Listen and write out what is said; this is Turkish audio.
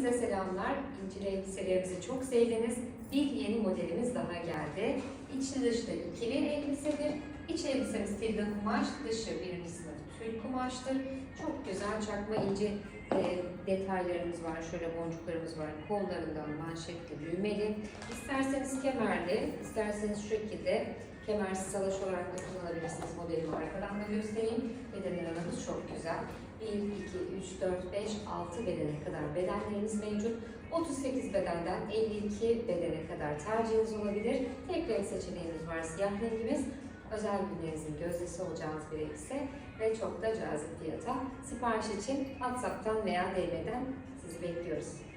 Hepinize selamlar. İncir elbiselerimizi çok sevdiniz. Bir yeni modelimiz daha geldi. İçli dışlı ikili elbisedir. İç elbisemiz tilde kumaş, dışı birinci sınıf tül kumaştır. Çok güzel çakma ince e, detaylarımız var. Şöyle boncuklarımız var. Kollarından manşetli, düğmeli. İsterseniz kemerli, isterseniz şu şekilde kemersiz salaş olarak da kullanabilirsiniz. Modelimi arkadan da göstereyim. Beden alanımız çok güzel. 1, 2, 3, 4, 5, 6 bedene kadar bedenlerimiz mevcut. 38 bedenden 52 bedene kadar tercihiniz olabilir. Tek renk seçeneğimiz var. Siyah rengimiz. Özel günlerinizin gözdesi olacağınız bir elbise ve çok da cazip fiyata. Sipariş için WhatsApp'tan veya DM'den sizi bekliyoruz.